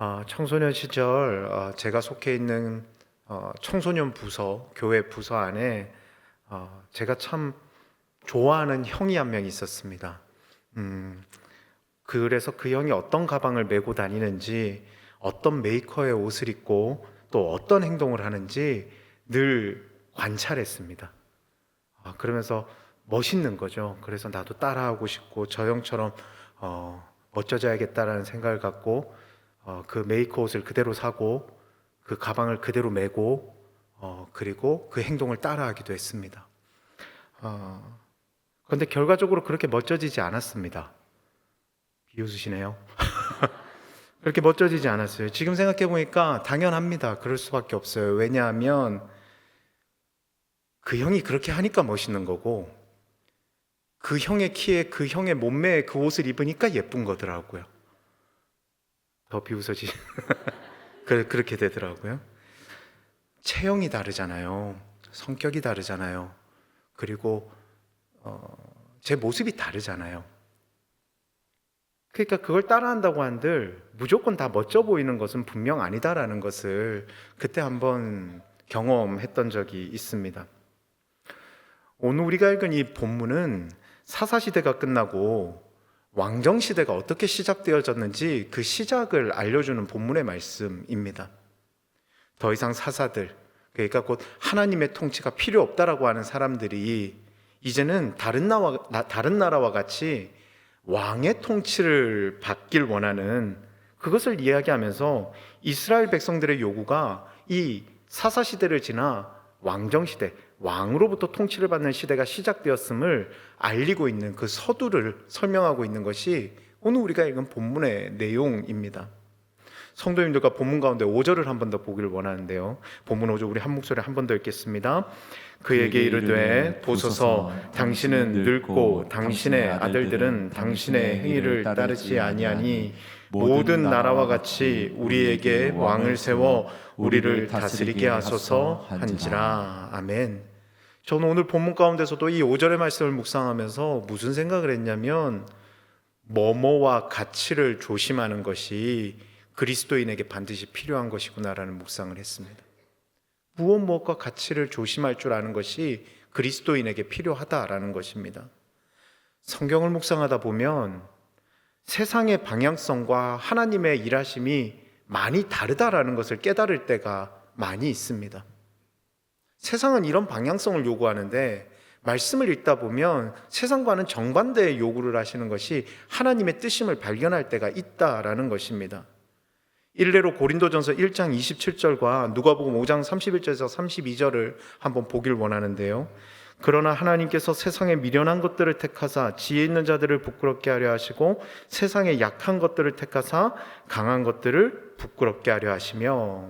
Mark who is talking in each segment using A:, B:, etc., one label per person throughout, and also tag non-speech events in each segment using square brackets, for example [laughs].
A: 어, 청소년 시절 어, 제가 속해 있는 어, 청소년 부서, 교회 부서 안에 어, 제가 참 좋아하는 형이 한 명 있었습니다. 음, 그래서 그 형이 어떤 가방을 메고 다니는지, 어떤 메이커의 옷을 입고 또 어떤 행동을 하는지 늘 관찰했습니다. 아, 그러면서 멋있는 거죠. 그래서 나도 따라하고 싶고 저 형처럼 어, 멋져져야겠다라는 생각을 갖고 어, 그 메이커 옷을 그대로 사고 그 가방을 그대로 메고 어, 그리고 그 행동을 따라하기도 했습니다. 어, 그런데 결과적으로 그렇게 멋져지지 않았습니다. 비웃으시네요. [laughs] 그렇게 멋져지지 않았어요. 지금 생각해 보니까 당연합니다. 그럴 수밖에 없어요. 왜냐하면 그 형이 그렇게 하니까 멋있는 거고 그 형의 키에 그 형의 몸매에 그 옷을 입으니까 예쁜 거더라고요. 더 비웃어지. [laughs] 그- 그렇게 되더라고요. 체형이 다르잖아요. 성격이 다르잖아요. 그리고 어, 제 모습이 다르잖아요. 그러니까 그걸 따라한다고 한들 무조건 다 멋져 보이는 것은 분명 아니다라는 것을 그때 한번 경험했던 적이 있습니다. 오늘 우리가 읽은 이 본문은 사사 시대가 끝나고 왕정 시대가 어떻게 시작되어졌는지 그 시작을 알려주는 본문의 말씀입니다. 더 이상 사사들 그러니까 곧 하나님의 통치가 필요 없다라고 하는 사람들이 이제는 다른 나라 다른 나라와 같이 왕의 통치를 받길 원하는 그것을 이야기하면서 이스라엘 백성들의 요구가 이 사사 시대를 지나 왕정 시대 왕으로부터 통치를 받는 시대가 시작되었음을 알리고 있는 그 서두를 설명하고 있는 것이 오늘 우리가 읽은 본문의 내용입니다. 성도님들과 본문 가운데 5절을 한 번 더 보기를 원하는데요. 본문 5절 우리 한 목소리 한 번 더 읽겠습니다. 그에게 이르되 보소서 당신은 늙고 당신의 아들들은 당신의 행위를 따르지 아니하니 모든 나라와 같이 우리에게 왕을 세워 우리를 다스리게 하소서 한지라 아멘. 저는 오늘 본문 가운데서도 이 5절의 말씀을 묵상하면서 무슨 생각을 했냐면 뭐뭐와 가치를 조심하는 것이 그리스도인에게 반드시 필요한 것이구나라는 묵상을 했습니다. 무엇 무엇과 가치를 조심할 줄 아는 것이 그리스도인에게 필요하다라는 것입니다. 성경을 묵상하다 보면 세상의 방향성과 하나님의 일하심이 많이 다르다라는 것을 깨달을 때가 많이 있습니다. 세상은 이런 방향성을 요구하는데 말씀을 읽다 보면 세상과는 정반대의 요구를 하시는 것이 하나님의 뜻임을 발견할 때가 있다라는 것입니다. 일례로 고린도전서 1장 27절과 누가복음 5장 31절에서 32절을 한번 보길 원하는데요. 그러나 하나님께서 세상에 미련한 것들을 택하사 지혜 있는 자들을 부끄럽게 하려 하시고 세상에 약한 것들을 택하사 강한 것들을 부끄럽게 하려 하시며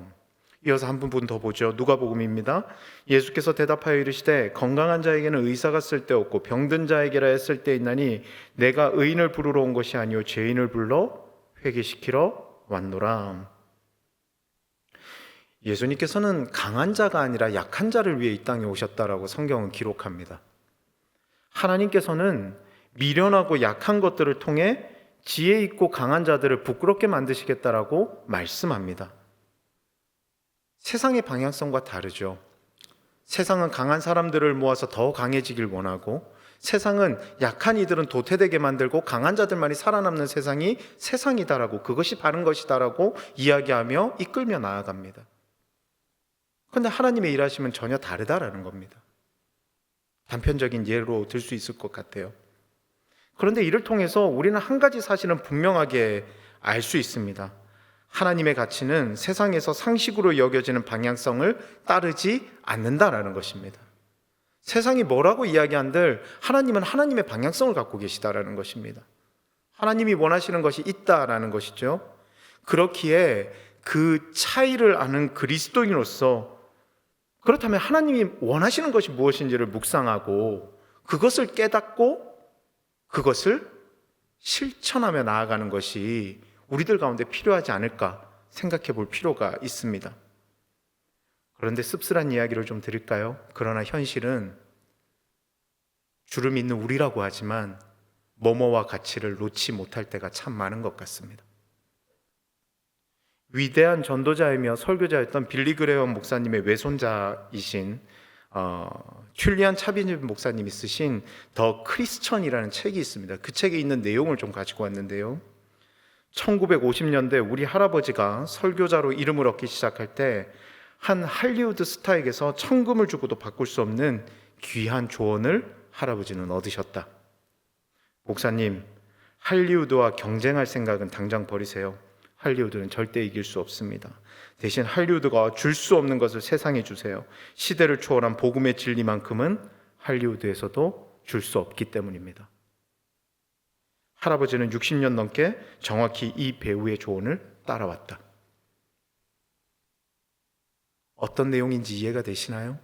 A: 이어서 한 부분 더 보죠. 누가복음입니다. 예수께서 대답하여 이르시되 건강한 자에게는 의사가 쓸데없고 병든 자에게라 했을 때 있나니 내가 의인을 부르러 온 것이 아니요 죄인을 불러 회개시키러 왔노라. 예수님께서는 강한 자가 아니라 약한 자를 위해 이 땅에 오셨다라고 성경은 기록합니다. 하나님께서는 미련하고 약한 것들을 통해 지혜 있고 강한 자들을 부끄럽게 만드시겠다라고 말씀합니다. 세상의 방향성과 다르죠. 세상은 강한 사람들을 모아서 더 강해지길 원하고 세상은 약한 이들은 도태되게 만들고 강한 자들만이 살아남는 세상이 세상이다라고 그것이 바른 것이다라고 이야기하며 이끌며 나아갑니다. 그런데 하나님의 일하심은 전혀 다르다라는 겁니다. 단편적인 예로 들 수 있을 것 같아요. 그런데 이를 통해서 우리는 한 가지 사실은 분명하게 알 수 있습니다. 하나님의 가치는 세상에서 상식으로 여겨지는 방향성을 따르지 않는다라는 것입니다. 세상이 뭐라고 이야기한들 하나님은 하나님의 방향성을 갖고 계시다라는 것입니다. 하나님이 원하시는 것이 있다라는 것이죠. 그렇기에 그 차이를 아는 그리스도인으로서 그렇다면 하나님이 원하시는 것이 무엇인지를 묵상하고 그것을 깨닫고 그것을 실천하며 나아가는 것이 우리들 가운데 필요하지 않을까 생각해 볼 필요가 있습니다. 그런데 씁쓸한 이야기를 좀 드릴까요? 그러나 현실은 주를 믿는 우리라고 하지만 뭐뭐와 가치를 놓지 못할 때가 참 많은 것 같습니다. 위대한 전도자이며 설교자였던 빌리 그레엄 목사님의 외손자이신 어, 출리안 차비님 목사님이 쓰신 더 크리스천이라는 책이 있습니다. 그 책에 있는 내용을 좀 가지고 왔는데요. 1950년대 우리 할아버지가 설교자로 이름을 얻기 시작할 때 한 할리우드 스타에게서 천금을 주고도 바꿀 수 없는 귀한 조언을 할아버지는 얻으셨다. 목사님, 할리우드와 경쟁할 생각은 당장 버리세요. 할리우드는 절대 이길 수 없습니다. 대신 할리우드가 줄 수 없는 것을 세상에 주세요. 시대를 초월한 복음의 진리만큼은 할리우드에서도 줄 수 없기 때문입니다. 할아버지는 60년 넘게 정확히 이 배우의 조언을 따라왔다. 어떤 내용인지 이해가 되시나요?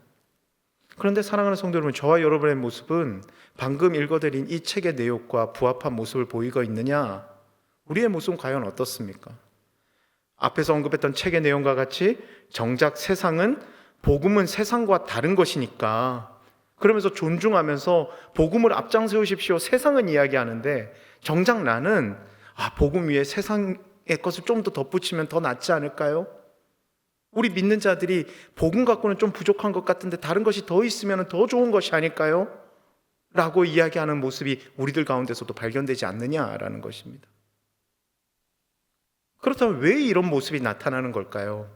A: 그런데 사랑하는 성도 여러분, 저와 여러분의 모습은 방금 읽어드린 이 책의 내용과 부합한 모습을 보이고 있느냐? 우리의 모습은 과연 어떻습니까? 앞에서 언급했던 책의 내용과 같이 정작 세상은 복음은 세상과 다른 것이니까 그러면서 존중하면서 복음을 앞장세우십시오. 세상은 이야기하는데 정작 나는 아, 복음 위에 세상의 것을 좀 더 덧붙이면 더 낫지 않을까요? 우리 믿는 자들이 복음 갖고는 좀 부족한 것 같은데 다른 것이 더 있으면 더 좋은 것이 아닐까요? 라고 이야기하는 모습이 우리들 가운데서도 발견되지 않느냐라는 것입니다. 그렇다면 왜 이런 모습이 나타나는 걸까요?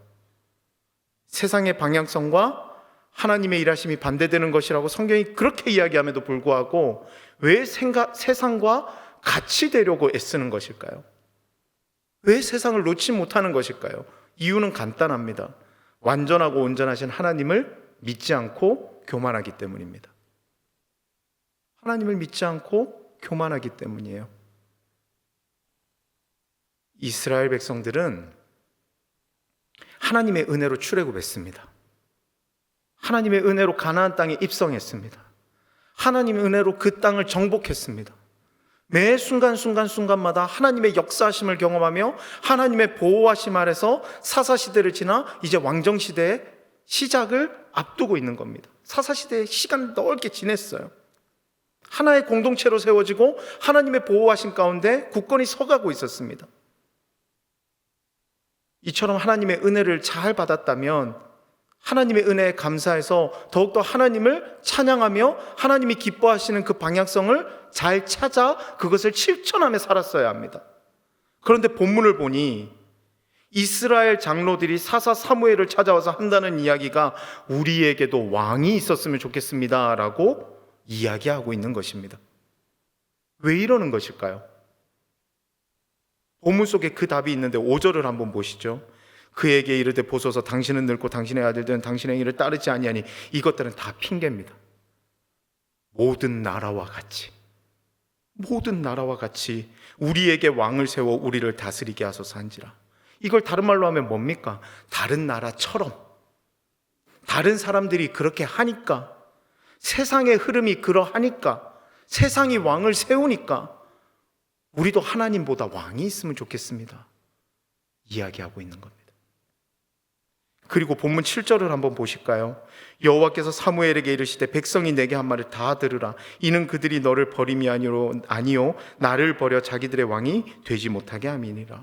A: 세상의 방향성과 하나님의 일하심이 반대되는 것이라고 성경이 그렇게 이야기함에도 불구하고 왜 생각, 세상과 같이 되려고 애쓰는 것일까요? 왜 세상을 놓지 못하는 것일까요? 이유는 간단합니다. 완전하고 온전하신 하나님을 믿지 않고 교만하기 때문입니다. 하나님을 믿지 않고 교만하기 때문이에요. 이스라엘 백성들은 하나님의 은혜로 출애굽했습니다. 하나님의 은혜로 가나안 땅에 입성했습니다. 하나님의 은혜로 그 땅을 정복했습니다. 매 순간 순간 순간마다 하나님의 역사하심을 경험하며 하나님의 보호하심 아래서 사사 시대를 지나 이제 왕정 시대의 시작을 앞두고 있는 겁니다. 사사 시대의 시간을 넓게 지냈어요. 하나의 공동체로 세워지고 하나님의 보호하심 가운데 굳건히 서가고 있었습니다. 이처럼 하나님의 은혜를 잘 받았다면 하나님의 은혜에 감사해서 더욱더 하나님을 찬양하며 하나님이 기뻐하시는 그 방향성을 잘 찾아 그것을 실천하며 살았어야 합니다. 그런데 본문을 보니 이스라엘 장로들이 사사 사무엘을 찾아와서 한다는 이야기가 우리에게도 왕이 있었으면 좋겠습니다라고 이야기하고 있는 것입니다. 왜 이러는 것일까요? 본문 속에 그 답이 있는데 5절을 한번 보시죠. 그에게 이르되 보소서 당신은 늙고 당신의 아들들은 당신의 일을 따르지 아니하니 이것들은 다 핑계입니다. 모든 나라와 같이 모든 나라와 같이 우리에게 왕을 세워 우리를 다스리게 하소서 한지라. 이걸 다른 말로 하면 뭡니까? 다른 나라처럼 다른 사람들이 그렇게 하니까 세상의 흐름이 그러하니까 세상이 왕을 세우니까 우리도 하나님보다 왕이 있으면 좋겠습니다. 이야기하고 있는 겁니다. 그리고 본문 7절을 한번 보실까요? 여호와께서 사무엘에게 이르시되 백성이 내게 한 말을 다 들으라 이는 그들이 너를 버림이 아니로 아니요 나를 버려 자기들의 왕이 되지 못하게 함이니라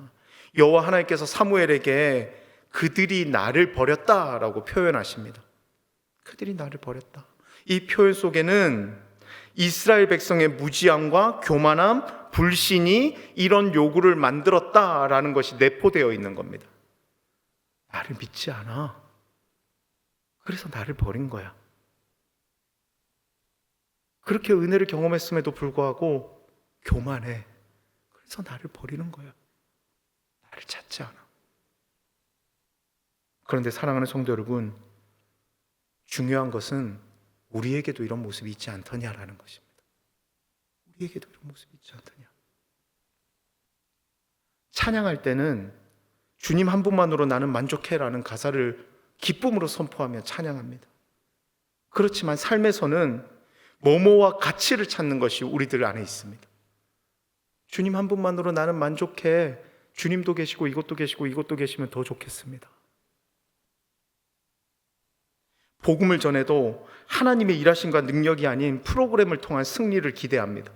A: 여호와 하나님께서 사무엘에게 그들이 나를 버렸다라고 표현하십니다. 그들이 나를 버렸다. 이 표현 속에는 이스라엘 백성의 무지함과 교만함, 불신이 이런 요구를 만들었다라는 것이 내포되어 있는 겁니다. 나를 믿지 않아. 그래서 나를 버린 거야. 그렇게 은혜를 경험했음에도 불구하고 교만해. 그래서 나를 버리는 거야. 나를 찾지 않아. 그런데 사랑하는 성도 여러분, 중요한 것은 우리에게도 이런 모습이 있지 않더냐라는 것입니다. 우리에게도 이런 모습이 있지 않더냐. 찬양할 때는 주님 한 분만으로 나는 만족해라는 가사를 기쁨으로 선포하며 찬양합니다. 그렇지만 삶에서는 뭐뭐와 가치를 찾는 것이 우리들 안에 있습니다. 주님 한 분만으로 나는 만족해. 주님도 계시고 이것도 계시고 이것도 계시면 더 좋겠습니다. 복음을 전해도 하나님의 일하심과 능력이 아닌 프로그램을 통한 승리를 기대합니다.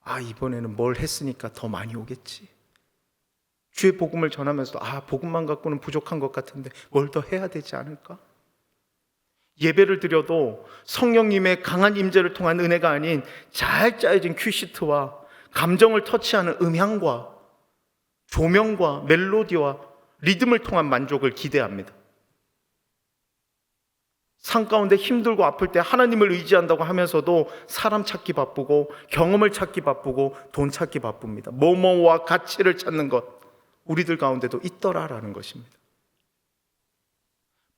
A: 아, 이번에는 뭘 했으니까 더 많이 오겠지. 주의 복음을 전하면서 아 복음만 갖고는 부족한 것 같은데 뭘 더 해야 되지 않을까? 예배를 드려도 성령님의 강한 임재를 통한 은혜가 아닌 잘 짜여진 큐시트와 감정을 터치하는 음향과 조명과 멜로디와 리듬을 통한 만족을 기대합니다. 산 가운데 힘들고 아플 때 하나님을 의지한다고 하면서도 사람 찾기 바쁘고 경험을 찾기 바쁘고 돈 찾기 바쁩니다. 뭐뭐와 가치를 찾는 것 우리들 가운데도 있더라라는 것입니다.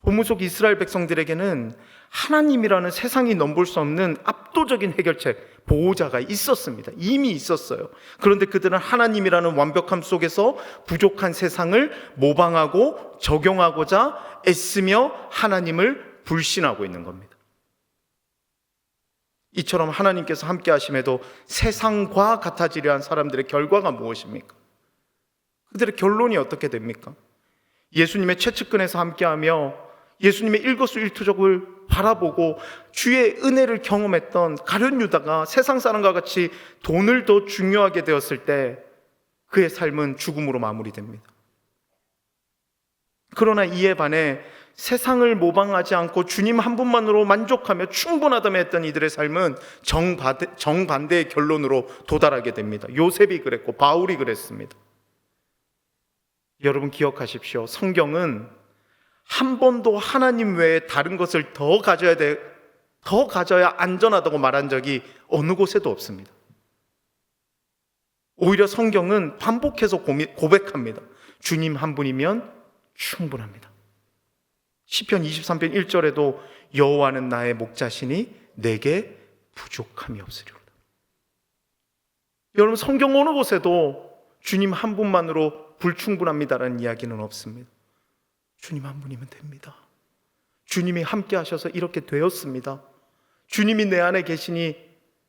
A: 본문 속 이스라엘 백성들에게는 하나님이라는 세상이 넘볼 수 없는 압도적인 해결책, 보호자가 있었습니다. 이미 있었어요. 그런데 그들은 하나님이라는 완벽함 속에서 부족한 세상을 모방하고 적용하고자 애쓰며 하나님을 불신하고 있는 겁니다. 이처럼 하나님께서 함께 하심에도 세상과 같아지려 한 사람들의 결과가 무엇입니까? 그들의 결론이 어떻게 됩니까? 예수님의 최측근에서 함께하며 예수님의 일거수일투족을 바라보고 주의 은혜를 경험했던 가룟 유다가 세상 사람과 같이 돈을 더 중요하게 되었을 때 그의 삶은 죽음으로 마무리됩니다. 그러나 이에 반해 세상을 모방하지 않고 주님 한 분만으로 만족하며 충분하다며 했던 이들의 삶은 정반대, 정반대의 결론으로 도달하게 됩니다. 요셉이 그랬고 바울이 그랬습니다. 여러분 기억하십시오. 성경은 한 번도 하나님 외에 다른 것을 더 가져야 돼, 더 가져야 안전하다고 말한 적이 어느 곳에도 없습니다. 오히려 성경은 반복해서 고백합니다. 주님 한 분이면 충분합니다. 시편 23편 1절에도 여호와는 나의 목자시니 내게 부족함이 없으리로다. 여러분 성경 어느 곳에도 주님 한 분만으로 불충분합니다라는 이야기는 없습니다. 주님 한 분이면 됩니다. 주님이 함께 하셔서 이렇게 되었습니다. 주님이 내 안에 계시니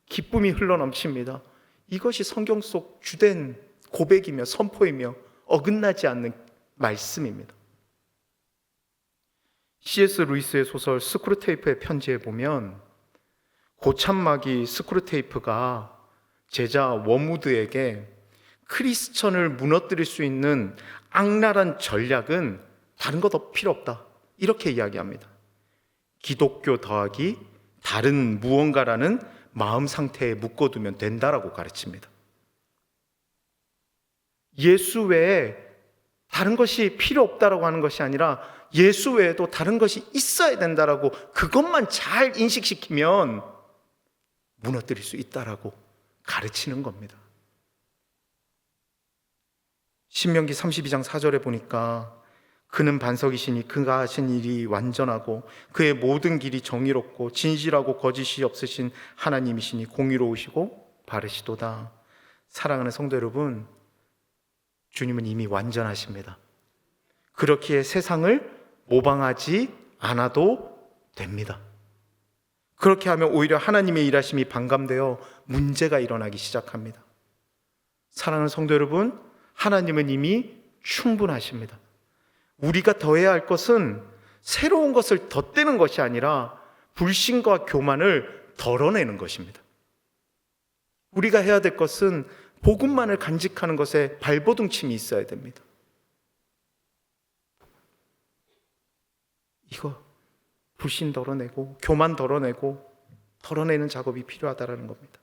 A: 기쁨이 흘러넘칩니다. 이것이 성경 속 주된 고백이며 선포이며 어긋나지 않는 말씀입니다. C.S. 루이스의 소설 스크루테이프의 편지에 보면 고참마기 스크루테이프가 제자 워무드에게 크리스천을 무너뜨릴 수 있는 악랄한 전략은 다른 것 필요 없다. 이렇게 이야기합니다. 기독교 더하기 다른 무언가라는 마음 상태에 묶어두면 된다라고 가르칩니다. 예수 외에 다른 것이 필요 없다라고 하는 것이 아니라 예수 외에도 다른 것이 있어야 된다라고 그것만 잘 인식시키면 무너뜨릴 수 있다라고 가르치는 겁니다. 신명기 32장 4절에 보니까 그는 반석이시니 그가 하신 일이 완전하고 그의 모든 길이 정의롭고 진실하고 거짓이 없으신 하나님이시니 공의로우시고 바르시도다. 사랑하는 성도 여러분, 주님은 이미 완전하십니다. 그렇기에 세상을 모방하지 않아도 됩니다. 그렇게 하면 오히려 하나님의 일하심이 반감되어 문제가 일어나기 시작합니다. 사랑하는 성도 여러분, 하나님은 이미 충분하십니다. 우리가 더해야 할 것은 새로운 것을 덧대는 것이 아니라 불신과 교만을 덜어내는 것입니다. 우리가 해야 될 것은 복음만을 간직하는 것에 발버둥침이 있어야 됩니다. 이거 불신 덜어내고 교만 덜어내고 덜어내는 작업이 필요하다라는 겁니다.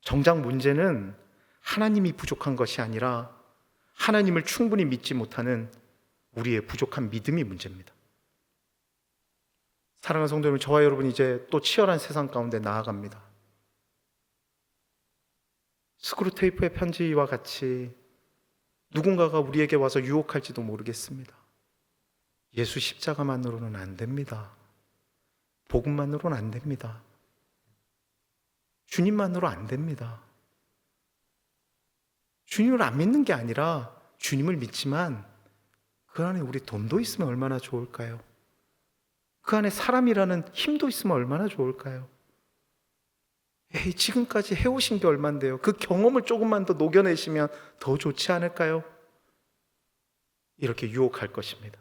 A: 정작 문제는 하나님이 부족한 것이 아니라 하나님을 충분히 믿지 못하는 우리의 부족한 믿음이 문제입니다. 사랑하는 성도 여러분, 저와 여러분 이제 또 치열한 세상 가운데 나아갑니다. 스크루테이프의 편지와 같이 누군가가 우리에게 와서 유혹할지도 모르겠습니다. 예수 십자가만으로는 안 됩니다. 복음만으로는 안 됩니다. 주님만으로 안 됩니다. 주님을 안 믿는 게 아니라 주님을 믿지만 그 안에 우리 돈도 있으면 얼마나 좋을까요? 그 안에 사람이라는 힘도 있으면 얼마나 좋을까요? 에이, 지금까지 해오신 게 얼만데요? 그 경험을 조금만 더 녹여내시면 더 좋지 않을까요? 이렇게 유혹할 것입니다.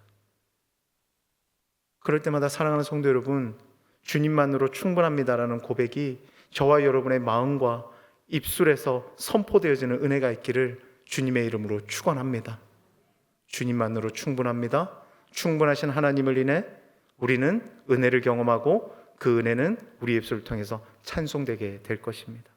A: 그럴 때마다 사랑하는 성도 여러분, 주님만으로 충분합니다라는 고백이 저와 여러분의 마음과 입술에서 선포되어지는 은혜가 있기를 주님의 이름으로 축원합니다. 주님만으로 충분합니다. 충분하신 하나님을 인해 우리는 은혜를 경험하고 그 은혜는 우리 입술을 통해서 찬송되게 될 것입니다.